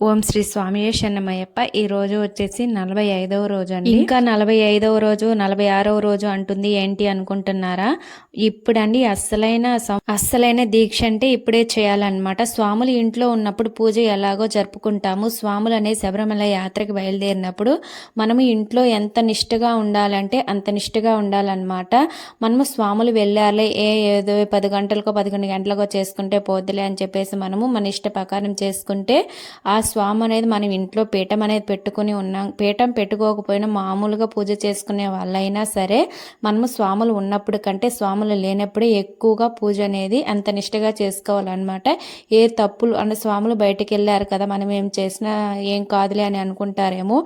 ఓం శ్రీ స్వామి శరణమయ్యప్ప. ఈ రోజు వచ్చేసి నలభై ఐదవ రోజు అండి. ఇంకా నలభై ఐదవ రోజు నలభై ఆరవ రోజు అంటుంది ఏంటి అనుకుంటున్నారా? ఇప్పుడండి అస్సలైన అస్సలైన దీక్ష అంటే ఇప్పుడే చేయాలన్నమాట. స్వాములు ఇంట్లో ఉన్నప్పుడు పూజ ఎలాగో జరుపుకుంటాము. స్వాములు అనే శబరిమల యాత్రకి బయలుదేరినప్పుడు మనము ఇంట్లో ఎంత నిష్ఠగా ఉండాలంటే అంత నిష్ఠగా ఉండాలన్నమాట. మనము స్వాములు వెళ్ళాలి ఏ ఏదో పది గంటలకో పదకొండు గంటలకో చేసుకుంటే పోద్దులే అని చెప్పేసి మనము మన ఇష్ట ప్రకారం చేసుకుంటే ఆ స్వామి అనేది మనం ఇంట్లో పీఠం అనేది పెట్టుకుని ఉన్నాం పీఠం పెట్టుకోకపోయినా మామూలుగా పూజ చేసుకునే వాళ్ళైనా సరే మనము స్వాములు ఉన్నప్పుడు కంటే స్వాములు లేనప్పుడే ఎక్కువగా పూజ అనేది అంత నిష్టగా చేసుకోవాలన్నమాట. ఏ తప్పులు అంటే స్వాములు బయటికి వెళ్ళారు కదా మనం ఏం చేసినా ఏం కాదులే అని అనుకుంటారేమో.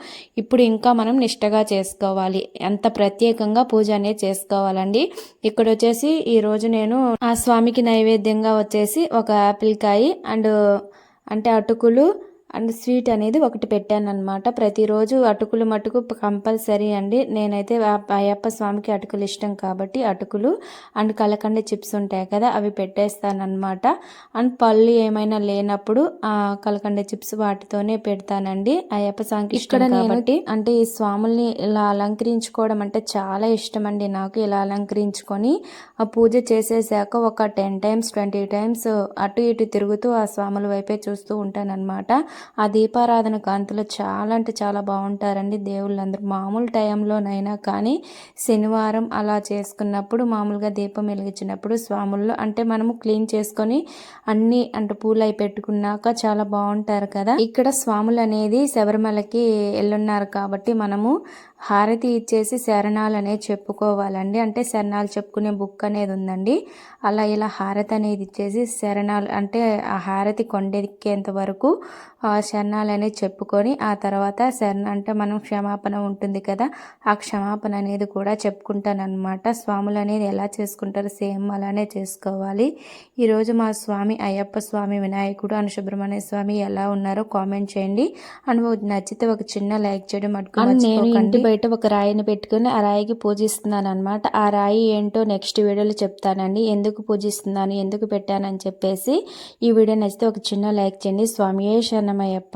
ఇప్పుడు ఇంకా మనం నిష్టగా చేసుకోవాలి. అంత ప్రత్యేకంగా పూజ అనేది చేసుకోవాలండి. ఇక్కడ వచ్చేసి ఈరోజు నేను ఆ స్వామికి నైవేద్యంగా వచ్చేసి ఒక ఆపిల్ కాయ అండ్ అంటే అటుకులు అండ్ స్వీట్ అనేది ఒకటి పెట్టాను అనమాట ప్రతిరోజు అటుకులు మటుకు కంపల్సరీ అండి. నేనైతే అయ్యప్ప స్వామికి అటుకులు ఇష్టం కాబట్టి అటుకులు అండ్ కలకండ చిప్స్ ఉంటాయి కదా అవి పెట్టేస్తానమాట అండ్ పళ్ళు ఏమైనా లేనప్పుడు ఆ కలకండ చిప్స్ వాటితోనే పెడతానండి. అయ్యప్ప స్వామికి ఇక్కడ కాబట్టి. అంటే ఈ స్వాముల్ని ఇలా అలంకరించుకోవడం అంటే చాలా ఇష్టం అండి నాకు. ఇలా అలంకరించుకొని ఆ పూజ చేసేసాక ఒక టెన్ టైమ్స్ ట్వంటీ టైమ్స్ అటు ఇటు తిరుగుతూ ఆ స్వాముల వైపే చూస్తూ ఉంటానన్నమాట. ఆ దీపారాధన కాంతులు చాలా అంటే చాలా బాగుంటారండి దేవుళ్ళందరూ. మామూలు టైంలోనైనా కానీ శనివారం అలా చేసుకున్నప్పుడు మామూలుగా దీపం వెలిగించినప్పుడు స్వాముల్లో అంటే మనము క్లీన్ చేసుకొని అన్ని అంటే పూలు అయి పెట్టుకున్నాక చాలా బాగుంటారు కదా. ఇక్కడ స్వాములు అనేది శబరిమలకి వెళ్ళున్నారు కాబట్టి మనము హారతి ఇచ్చేసి శరణాలు అనేది చెప్పుకోవాలండి. అంటే శరణాలు చెప్పుకునే బుక్ అనేది ఉందండి. అలా ఇలా హారతి అనేది ఇచ్చేసి శరణాలు అంటే ఆ హారతి కొండెక్కేంత వరకు ఆ శరణాలు అనేది చెప్పుకొని ఆ తర్వాత శరణ అంటే మనం క్షమాపణ ఉంటుంది కదా ఆ క్షమాపణ అనేది కూడా చెప్పుకుంటానమాట స్వాములు అనేది ఎలా చేసుకుంటారో సేమ్ అలానే చేసుకోవాలి. ఈరోజు మా స్వామి అయ్యప్ప స్వామి వినాయకుడు అని సుబ్రహ్మణ్య స్వామి ఎలా ఉన్నారో కామెంట్ చేయండి. అండ్ నచ్చితే ఒక చిన్న లైక్ చేయడం ఇంటి బయట ఒక రాయిని పెట్టుకుని ఆ రాయికి పూజిస్తున్నాను అనమాట ఆ రాయి ఏంటో నెక్స్ట్ వీడియోలో చెప్తానండి. ఎందుకు పూజిస్తున్నాను ఎందుకు పెట్టానని చెప్పేసి ఈ వీడియో నచ్చితే ఒక చిన్న లైక్ చేయండి. స్వామి శరణమయ్యప్ప.